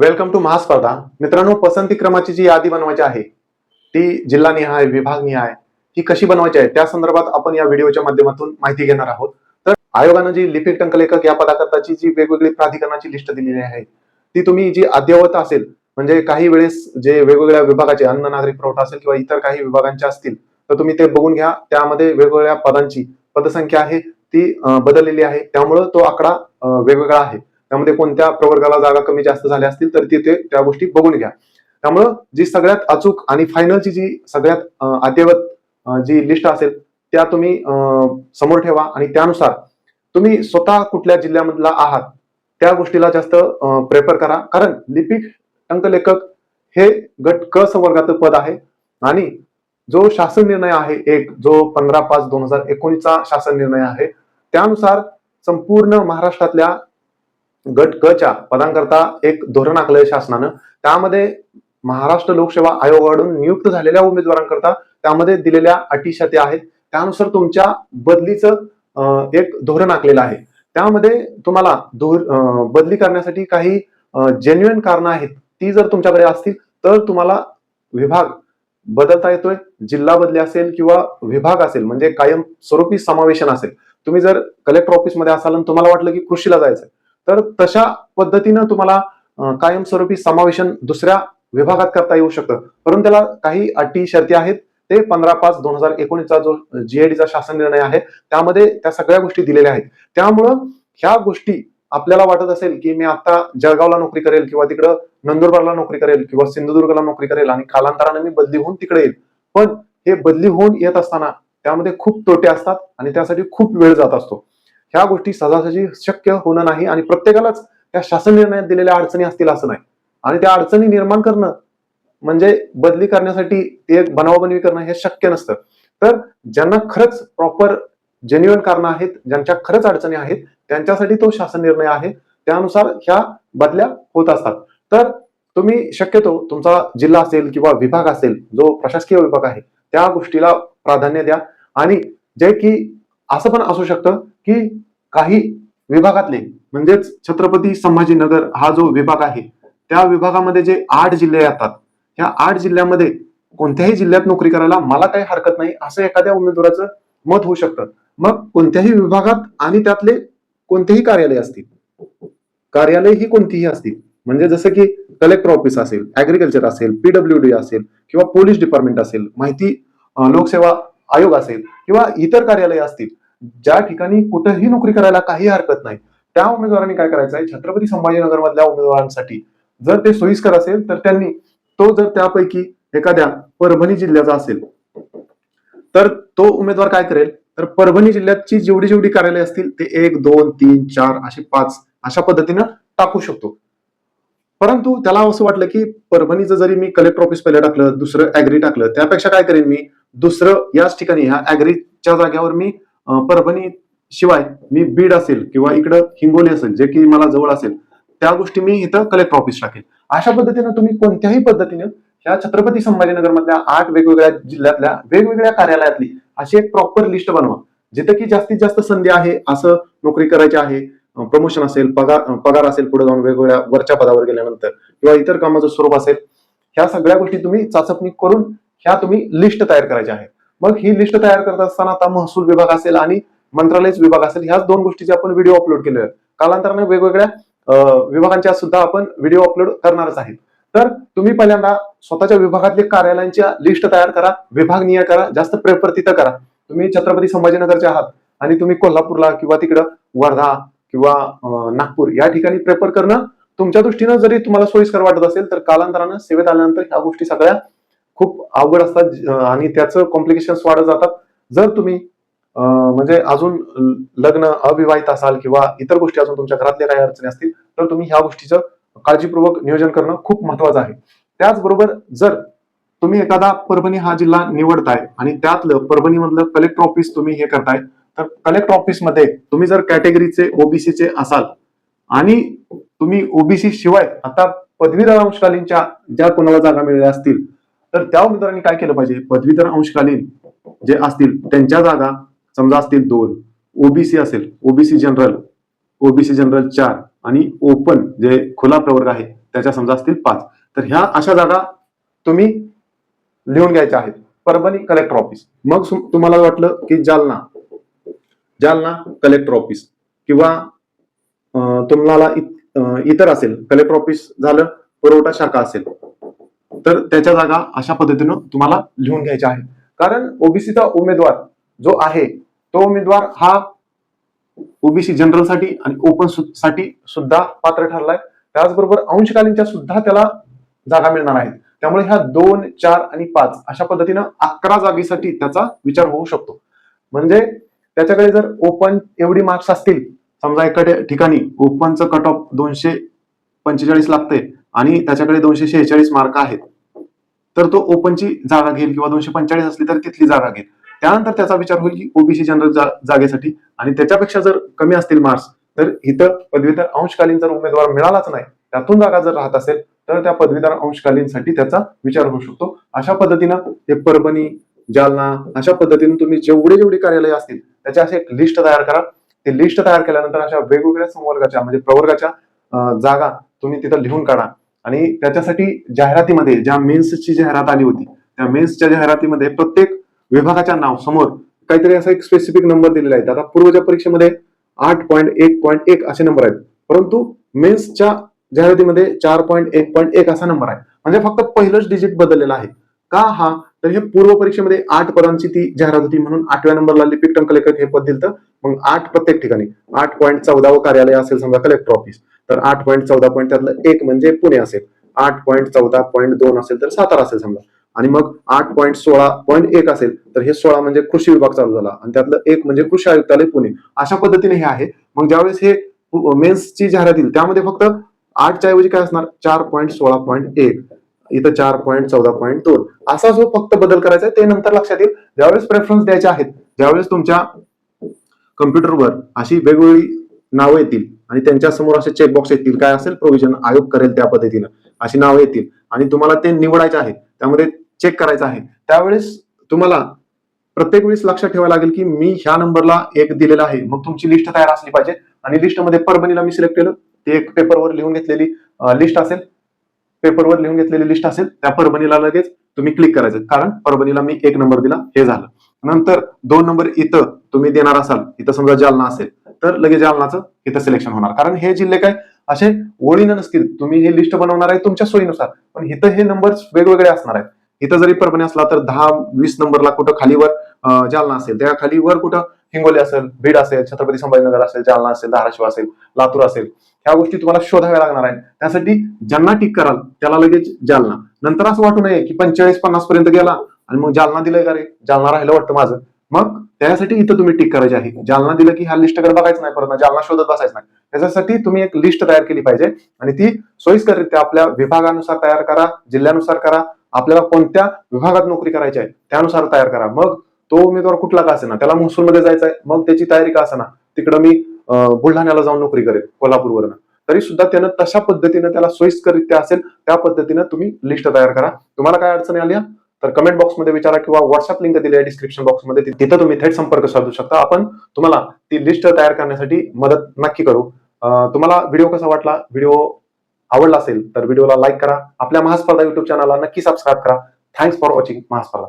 Welcome to महास्पर्धा मित्रांनो पसंती क्रमाची जी यादी बनवायची आहे ती जिल्हानिहाय विभागनिहाय ही कशी बनवायची आहे त्या संदर्भात आपण या व्हिडिओच्या माध्यमातून माहिती घेणार आहोत. तर आयोगानं जी लिपिक टंकलेखक या पदाकरताची जी वेगवेगळी प्राधिकरणाची लिस्ट दिलेली आहे ती तुम्ही जी अद्ययावत असेल म्हणजे काही वेळेस जे वेगवेगळ्या विभागाचे अन्न नागरिक पुरवठा असेल किंवा इतर काही विभागांचे असतील तर तुम्ही ते बघून घ्या. त्यामध्ये वेगवेगळ्या पदांची पदसंख्या आहे ती बदललेली आहे. त्यामुळं तो आकडा वेगवेगळा आहे. त्यामध्ये कोणत्या प्रवर्गाला जागा कमी जास्त झाल्या असतील तर तिथे त्या गोष्टी बघून घ्या. त्यामुळं जी सगळ्यात अचूक आणि फायनलची जी सगळ्यात अं, अद्ययावत जी लिस्ट असेल त्या तुम्ही समोर ठेवा आणि त्यानुसार तुम्ही स्वतः कुठल्या जिल्ह्यामधला आहात त्या गोष्टीला जास्त प्रेफर करा. कारण लिपिक अंकलेखक हे गट क संवर्गाचं पद आहे आणि जो शासन निर्णय आहे एक जो पंधरा पाच दोन हजार एकोणीसचा शासन निर्णय आहे त्यानुसार संपूर्ण महाराष्ट्रातल्या गट क च्या पदांकरता एक धोरण आखलंय शासनानं. त्यामध्ये महाराष्ट्र लोकसेवा आयोगाकडून नियुक्त झालेल्या उमेदवारांकरता त्यामध्ये दिलेल्या अटी शते आहेत. त्यानुसार तुमच्या बदलीचं एक धोरण आखलेलं आहे. त्यामध्ये तुम्हाला धोर बदली करण्यासाठी काही जेन्युन कारण आहेत ती जर तुमच्याकडे असतील तर तुम्हाला विभाग बदलता येतोय. जिल्हा बदली असेल किंवा विभाग असेल म्हणजे कायम स्वरूपी समावेशन असेल. तुम्ही जर कलेक्टर ऑफिसमध्ये असाल आणि तुम्हाला वाटलं की कृषीला जायचं तर तशा पद्धतीनं तुम्हाला कायमस्वरूपी समावेशन दुसऱ्या विभागात करता येऊ शकतं. परंतु त्याला काही अटी शर्ती आहेत. ते पंधरा पाच दोन हजार एकोणीसचा जो जीएडीचा शासन निर्णय आहे त्यामध्ये त्या सगळ्या गोष्टी दिलेल्या आहेत. त्यामुळं ह्या गोष्टी आपल्याला वाटत असेल की मी आता जळगावला नोकरी करेल किंवा तिकडं नंदुरबारला नोकरी करेल किंवा सिंधुदुर्गला नोकरी करेल आणि कालांतराने मी बदली होऊन तिकडे येईल. पण हे बदली होऊन येत असताना त्यामध्ये खूप तोटे असतात आणि त्यासाठी खूप वेळ जात असतो. ह्या गोष्टी सहजासहजी शक्य होणं नाही आणि प्रत्येकालाच त्या शासन निर्णयात दिलेल्या अडचणी असतील असं नाही. आणि त्या अडचणी निर्माण करणं म्हणजे बदली करण्यासाठी ते एक बनावबनवी करणं हे शक्य नसतं. तर ज्यांना खरंच प्रॉपर जेन्युअन कारण आहेत ज्यांच्या खरंच अडचणी आहेत त्यांच्यासाठी तो शासन निर्णय आहे. त्यानुसार ह्या बदल्या होत असतात. तर तुम्ही शक्यतो तुमचा जिल्हा असेल किंवा विभाग असेल जो प्रशासकीय विभाग आहे त्या गोष्टीला प्राधान्य द्या. आणि जे की असं पण असू शकतं की काही विभागातले म्हणजेच छत्रपती संभाजीनगर हा जो विभाग आहे त्या विभागामध्ये जे आठ जिल्हे येतात ह्या आठ जिल्ह्यामध्ये कोणत्याही जिल्ह्यात नोकरी करायला मला काही हरकत नाही असं एखाद्या उमेदवाराचं मत होऊ शकतं. मग कोणत्याही विभागात आणि त्यातले कोणतेही कार्यालय असतील कार्यालय ही कोणतीही असतील म्हणजे जसं की कलेक्टर ऑफिस असेल ऍग्रिकल्चर असेल पीडब्ल्यू डी असेल किंवा पोलीस डिपार्टमेंट असेल माहिती लोकसेवा आयोग असेल किंवा इतर कार्यालय असतील ज्या ठिकाणी कुठेही नोकरी करायला काही हरकत नाही त्या उमेदवारांनी काय करायचं आहे? छत्रपती संभाजीनगर मधल्या उमेदवारांसाठी जर ते सोयीस्कर असेल तर त्यांनी तो जर त्यापैकी एखाद्या परभणी जिल्ह्याचा असेल तर तो उमेदवार काय करेल? तर परभणी जिल्ह्याची जेवढी जेवढी कार्यालय असतील ते एक दोन तीन चार असे पाच अशा पद्धतीनं टाकू शकतो. परंतु त्याला असं वाटलं की परभणीचं जरी मी कलेक्टर ऑफिस पहिलं टाकलं दुसरं ऍग्री टाकलं त्यापेक्षा काय करेन मी? दुसरं याच ठिकाणी ह्या ऍग्रीच्या जाग्यावर मी परभणी शिवाय मी बीड असेल किंवा इकडं हिंगोली असेल जे की मला जवळ असेल त्या गोष्टी मी इथं कलेक्टर ऑफिस टाकेल. अशा पद्धतीनं तुम्ही कोणत्याही पद्धतीने ह्या छत्रपती संभाजीनगर मधल्या आठ वेगवेगळ्या जिल्ह्यातल्या वेगवेगळ्या कार्यालयातली अशी एक प्रॉपर लिस्ट बनवा. जिथं की जास्तीत जास्त संधी आहे असं नोकरी करायची आहे प्रमोशन असेल पगार पगार असेल पुढे जाऊन वेगवेगळ्या वरच्या पदावर गेल्यानंतर किंवा इतर कामाचं स्वरूप असेल ह्या सगळ्या गोष्टी तुम्ही चाचपणी करून ह्या तुम्ही लिस्ट तयार करायच्या आहेत. मग ही लिस्ट तयार करत असताना आता महसूल विभाग असेल आणि मंत्रालयच विभाग असेल ह्याच दोन गोष्टीचे आपण व्हिडिओ अपलोड केले आहेत. कालांतराने वेगवेगळ्या विभागांच्या सुद्धा आपण व्हिडिओ अपलोड करणारच आहेत. तर तुम्ही पहिल्यांदा स्वतःच्या विभागातले कार्यालयांच्या लिस्ट तयार करा विभागनीय करा जास्त प्रेफर तिथं करा. तुम्ही छत्रपती संभाजीनगरचे आहात आणि तुम्ही कोल्हापूरला किंवा तिकडं वर्धा किंवा नागपूर या ठिकाणी प्रेफर करणं तुमच्या दृष्टीनं जरी तुम्हाला सोयीस्कर वाटत असेल तर कालांतरानं सेवेत आल्यानंतर ह्या गोष्टी सगळ्या खूप अवघड असतात आणि त्याचं कॉम्प्लिकेशन वाढत जातात. जर तुम्ही म्हणजे अजून लग्न अविवाहित असाल किंवा इतर गोष्टी अजून तुमच्या घरातल्या काही अडचणी असतील तर तुम्ही ह्या गोष्टीचं काळजीपूर्वक नियोजन करणं खूप महत्वाचं आहे. त्याचबरोबर जर तुम्ही एखादा परभणी हा जिल्हा निवडताय आणि त्यातलं परभणी मधलं कलेक्टर ऑफिस तुम्ही हे करताय तर कलेक्टर ऑफिसमध्ये तुम्ही जर कॅटेगरीचे ओबीसीचे असाल आणि तुम्ही ओबीसी शिवाय आता पदवीधर अंशकालीनच्या ज्या कोणाला जागा मिळाल्या असतील तर त्या उमेदवारांनी काय केलं पाहिजे? पदवीधर अंशकालीन जे असतील त्यांच्या जागा समजा असतील दोन ओबीसी असेल ओबीसी जनरल ओबीसी जनरल चार आणि ओपन जे खुला प्रवर्ग आहे त्याच्या समजा असतील पाच. तर ह्या अशा जागा तुम्ही लिहून घ्यायच्या आहेत. परभणी कलेक्टर ऑफिस मग तुम्हाला वाटलं की जालना. जालना कलेक्टर ऑफिस किंवा तुम्हाला इत- इतर असेल. कलेक्टर ऑफिस झालं पुरवठा शाखा असेल. तर त्याच्या जागा अशा पद्धतीनं तुम्हाला लिहून घ्यायच्या आहेत कारण ओबीसीचा उमेदवार जो आहे तो उमेदवार हा ओबीसी जनरलसाठी आणि ओपनसाठी सुद्धा पात्र ठरलाय. त्याचबरोबर अंशकालीनच्या सुद्धा त्याला जागा मिळणार आहेत. त्यामुळे ह्या दोन चार आणि पाच अशा पद्धतीनं अकरा जागेसाठी त्याचा विचार होऊ शकतो. म्हणजे त्याच्याकडे जर ओपन एवढी मार्क्स असतील समजा एका ठिकाणी ओपनचं कट ऑफ दोनशे पंचेचाळीस लागते आणि त्याच्याकडे दोनशे शेहेचाळीस मार्क आहेत तर तो ओपनची जागा घेईल किंवा दोनशे पंचेचाळीस असली तर तिथली जागा घेईल. त्यानंतर त्याचा विचार होईल की ओबीसी जनरल जागेसाठी. आणि त्याच्यापेक्षा जर कमी असतील मार्क्स तर इथं पदवीधर अंशकालीन जर उमेदवार मिळालाच नाही त्यातून जागा जर राहत असेल तर त्या पदवीधर अंशकालीनसाठी त्याचा विचार होऊ शकतो. अशा पद्धतीनं हे परभणी जालना अशा पद्धतीने तुम्ही जेवढे जेवढे कार्यालय असतील त्याची अशी एक लिस्ट तयार करा. ते लिस्ट तयार केल्यानंतर अशा वेगवेगळ्या संवर्गाच्या म्हणजे प्रवर्गाच्या जागा तुम्ही तिथं लिहून काढा. आणि त्याच्यासाठी जाहिरातीमध्ये ज्या मेन्सची जाहिरात आली होती त्या मेन्सच्या जाहिरातीमध्ये प्रत्येक विभागाच्या नाव समोर काहीतरी असा एक स्पेसिफिक नंबर दिलेला आहे. आता पूर्वच्या परीक्षेमध्ये आठ पॉईंट एक पॉईंट एक असे नंबर आहेत. परंतु मेन्सच्या जाहिरातीमध्ये चार पॉईंट एक पॉईंट एक असा नंबर आहे. म्हणजे फक्त पहिलंच डिजिट बदललेला आहे. का हा? तर हे पूर्व परीक्षेमध्ये आठ पदांची ती जाहिरात होती म्हणून आठव्या नंबरला लिपिक टंक लेखक हे पद दिलं मग आठ प्रत्येक ठिकाणी. आठ पॉईंट चौदावं कार्यालय असेल समजा कलेक्टर ऑफिस तर आठ पॉईंट चौदा पॉईंट त्यातलं एक म्हणजे पुणे असेल. आठ पॉईंट चौदा पॉईंट दोन असेल तर सातारा असेल समजा. आणि मग आठ पॉईंट सोळा पॉईंट एक असेल तर हे सोळा म्हणजे कृषी विभाग चालू झाला. आणि त्यातलं एक म्हणजे कृषी आयुक्तालय पुणे. अशा पद्धतीने हे आहे. मग ज्यावेळेस हे मेन्सची जाहिरात येईल त्यामध्ये फक्त आठच्या ऐवजी काय असणार? चार पॉईंट सोळा पॉईंट एक. इथं चार पॉईंट चौदा पॉईंट दोन. असा जो फक्त बदल करायचा आहे ते नंतर लक्षात येईल. ज्यावेळेस प्रेफरन्स द्यायचे आहेत ज्यावेळेस तुमच्या कम्प्युटरवर अशी वेगवेगळी नावं येतील आणि त्यांच्यासमोर असे चेकबॉक्स येतील काय असेल प्रोव्हिजन आयोग करेल त्या पद्धतीनं. अशी नावं येतील आणि तुम्हाला ते निवडायचे आहे त्यामध्ये चेक करायचं आहे. त्यावेळेस तुम्हाला प्रत्येक वेळेस लक्षात ठेवायला लागेल की मी ह्या नंबरला एक दिलेला आहे. मग तुमची लिस्ट तयार असली पाहिजे. आणि लिस्टमध्ये परभणीला मी सिलेक्ट केलं. ते एक पेपरवर लिहून घेतलेली लिस्ट असेल. पेपरवर लिहून घेतलेली लिस्ट असेल त्या परभणीला लगेच तुम्ही क्लिक करायचं. कारण परभणीला मी एक नंबर दिला हे झालं. नंतर दोन नंबर इथं तुम्ही देणार असाल इथं समजा जालना असेल तर लगेच जालनाचं इथं सिलेक्शन होणार. कारण हे जिल्हे काय? असे ओळीनं नसतील. तुम्ही हे लिस्ट बनवणार आहे तुमच्या सोयीनुसार. पण इथं हे नंबर वेगवेगळे असणार आहेत. इथं जरी परभणी असला तर दहा वीस नंबरला कुठं खालीवर जालना असेल. त्या खालीवर कुठं हिंगोली असेल बीड असेल छत्रपती संभाजीनगर असेल जालना असेल धाराशिव असेल लातूर असेल ह्या गोष्टी तुम्हाला शोधाव्या लागणार आहेत. त्यासाठी ज्यांना टिक कराल त्याला लगेच जालना. नंतर असं वाटू नये की पंचेचाळीस पन्नास पर्यंत गेला आणि मग जालना दिलंय का रे? जालना राहिलं वाटतं माझं. मग त्यासाठी इथं तुम्ही टिक करायची आहे. जालना दिलं की ह्या लिस्टकडे बघायचं नाही परत जालना शोधत बसायचं नाही. त्याच्यासाठी तुम्ही एक लिस्ट तयार केली पाहिजे आणि ती सोयीस्कररित्या आपल्या विभागानुसार तयार करा जिल्ह्यानुसार करा आपल्याला कोणत्या विभागात नोकरी करायची आहे त्यानुसार तयार करा. मग तो उमेदवार कुठला का असेना? त्याला महसूलमध्ये जायचं आहे मग त्याची तयारी का असेना? तिकडं मी बुलढाण्याला जाऊन नोकरी करेल कोल्हापूरवरनं. तरी सुद्धा त्यानं तशा पद्धतीनं त्याला सोयीस्करित्या असेल त्या पद्धतीनं तुम्ही लिस्ट तयार करा. तुम्हाला काय अडचणी आल्या तर कमेंट बॉक्समध्ये विचारा किंवा व्हॉट्सअप लिंक दिली आहे डिस्क्रिप्शन बॉक्समध्ये तिथं तुम्ही थेट संपर्क साधू शकता. आपण तुम्हाला ती लिस्ट तयार करण्यासाठी मदत नक्की करू. तुम्हाला व्हिडिओ कसा वाटला? व्हिडिओ आवडला असेल तर व्हिडिओला लाईक करा. आपल्या महास्पर्धा युट्यूब चॅनलला नक्की सबस्क्राईब करा. Thanks for watching महास्पर्धा.